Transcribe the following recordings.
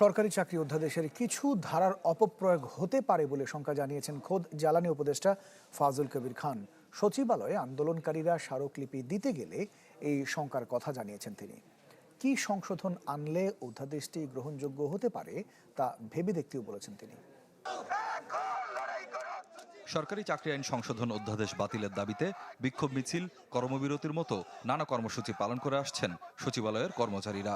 সরকারি চাকরি অধ্যাদেশের কিছু ধারার অপপ্রয়োগ হতে পারে বলে শঙ্কা জানিয়েছেন খোদ জ্বালানি উপদেষ্টা ফাজুল কবির খান। সচিবালয়ে আন্দোলনকারীরা স্মারকলিপি দিতে গেলে এই শঙ্কার কথা জানিয়েছেন তিনি। কি সংশোধন আনলে অধ্যাদেশটি গ্রহণযোগ্য হতে পারে তা ভেবে দেখতেও বলেছেন তিনি। সরকারি চাকরি আইন সংশোধন অধ্যাদেশ বাতিলের দাবিতে বিক্ষোভ মিছিল, কর্মবিরতির মতো নানা কর্মসূচি পালন করে আসছেন সচিবালয়ের কর্মচারীরা।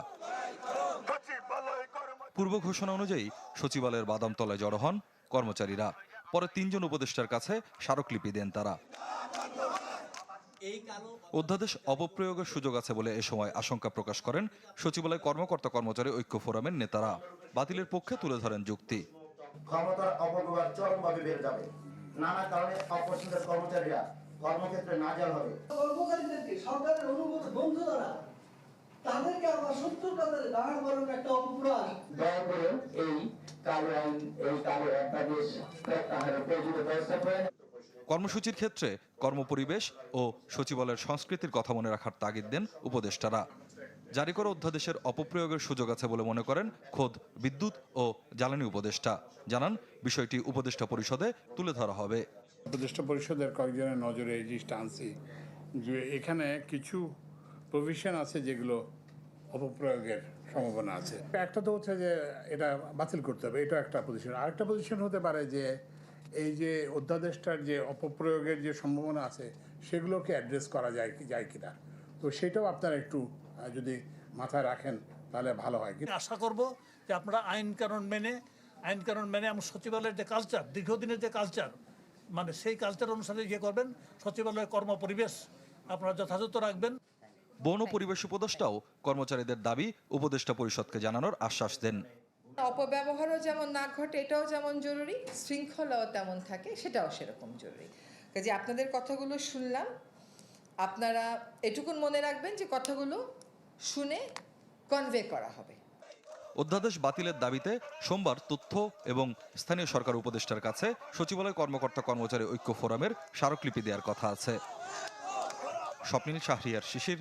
পূর্ব ঘোষণা অনুযায়ী সচিবালয়ের বাদামতলায় জড়ো হন কর্মচারীরা। পরে তিনজন উপদেষ্টার কাছে স্মারকলিপি দেন তারা। অধ্যাদেশ অপপ্রয়োগের সুযোগ আছে বলে এ সময় আশঙ্কা প্রকাশ করেন সচিবালয় কর্মকর্তা কর্মচারী ঐক্য ফোরামের নেতারা। বাতিলের পক্ষে তুলে ধরেন যুক্তি। ক্ষমতার অপব্যবহার চরমভাবে বেড়ে যাবে। নানা কারণে অপছন্দের কর্মচারীরা কর্মক্ষেত্রে নাজাল হবে। কর্মকারীদেরকে সরকারের অনুগত বন্ধু দ্বারা তাদেরকে আবার শত্রুর কাতারে দাঁড় করানোর একটা অপপ্রয়াস। দয়া করে এই কালো আইন এই কালো অধ্যাদেশ প্রত্যাহারের প্রয়োজনীয় ব্যবস্থা করে। কর্মসূচির ক্ষেত্রে কর্মপরিবেশ ও সচিবালয়ের সংস্কৃতির কথা মনে রাখার তাগিদ দেন উপদেষ্টারা। জারি করা অধ্যাদেশের অপপ্রয়োগের সুযোগ আছে বলে মনে করেন খোদ বিদ্যুৎ ও জ্বালানি উপদেষ্টা। জানান বিষয়টি উপদেষ্টা পরিষদে তুলে ধরা হবে। উপদেষ্টা পরিষদের কয়েকজনের নজরে এই জিনিসটা আনছি যে এখানে কিছু প্রভিশন আছে যেগুলো অপপ্রয়োগের সম্ভাবনা আছে। একটা তো হচ্ছে যে এটা বাতিল করতে হবে এটা একটা পজিশন আরেকটা পজিশন হতে পারে যে এই যে অধ্যাদেশটার যে অপপ্রয়োগের যে সম্ভাবনা আছে সেগুলোকে অ্যাড্রেস করা যায় কি যায় কিনা। তো সেটাও আপনারা একটু যদি মাথায় রাখেন তাহলে ভালো হয়। কিন্তু আশা করব যে আপনারা আইন কানুন মেনে আইন কানুন মেনে এবং সচিবালয়ের যে কালচার দীর্ঘদিনের যে কালচার মানে সেই কালচার অনুসারে ইয়ে করবেন। সচিবালয়ের কর্ম পরিবেশ আপনারা যথাযথ রাখবেন। বন পরিবেশ উপদেষ্টাও কর্মচারীদের দাবি উপদেষ্টা পরিষদকে জানানোর আশ্বাস দেন। অপব্যবহারও যেমন না ঘটে এটাও যেমন জরুরি শৃঙ্খলাও তেমন থাকে সেটাও সেরকম জরুরি। কাজে আপনাদের কথাগুলো শুনলাম। আপনারা এটুকুন মনে রাখবেন যে কথাগুলো শুনে কনভে করা হবে। অধ্যাদেশ বাতিলের দাবিতে সোমবার তথ্য এবং স্থানীয় সরকার উপদেষ্টার কাছে সচিবালয় কর্মকর্তা কর্মচারী ঐক্য ফোরামের স্মারকলিপি দেওয়ার কথা আছে। স্বপ্নিল শাহরিয়ার শিশির।